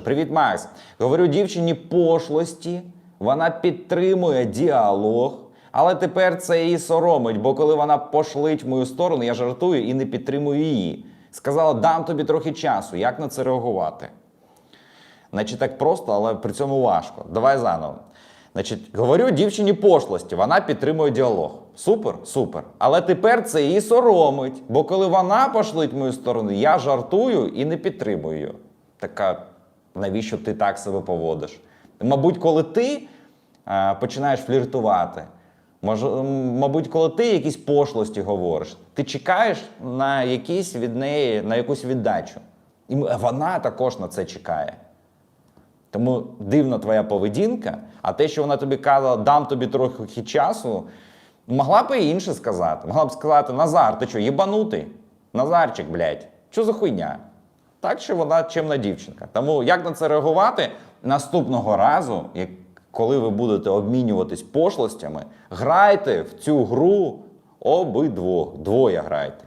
Привіт, Макс. Говорю дівчині пошлості, вона підтримує діалог, але тепер це її соромить, бо коли вона пошлить в мою сторону, я жартую і не підтримую її. Сказала, дам тобі трохи часу. Як на це реагувати? Значить, так просто, але при цьому важко. Давай заново. Значить, говорю дівчині пошлості, вона підтримує діалог. Супер, супер. Але тепер це її соромить, бо коли вона пошлить в мою сторону, я жартую і не підтримую. Така, навіщо ти так себе поводиш? Мабуть, коли ти е, починаєш фліртувати, мабуть, коли ти якісь пошлості говориш, ти чекаєш на якісь від неї, на якусь віддачу. І вона також на це чекає. Тому дивна твоя поведінка, а те, що вона тобі казала, дам тобі трохи часу, могла б і інше сказати. Могла б сказати: Назар, ти що, єбанутий? Назарчик, блядь, що за хуйня? Так що вона чимна дівчинка. Тому як на це реагувати наступного разу, як коли ви будете обмінюватись пошлостями, грайте в цю гру обидвох. Двоє грайте.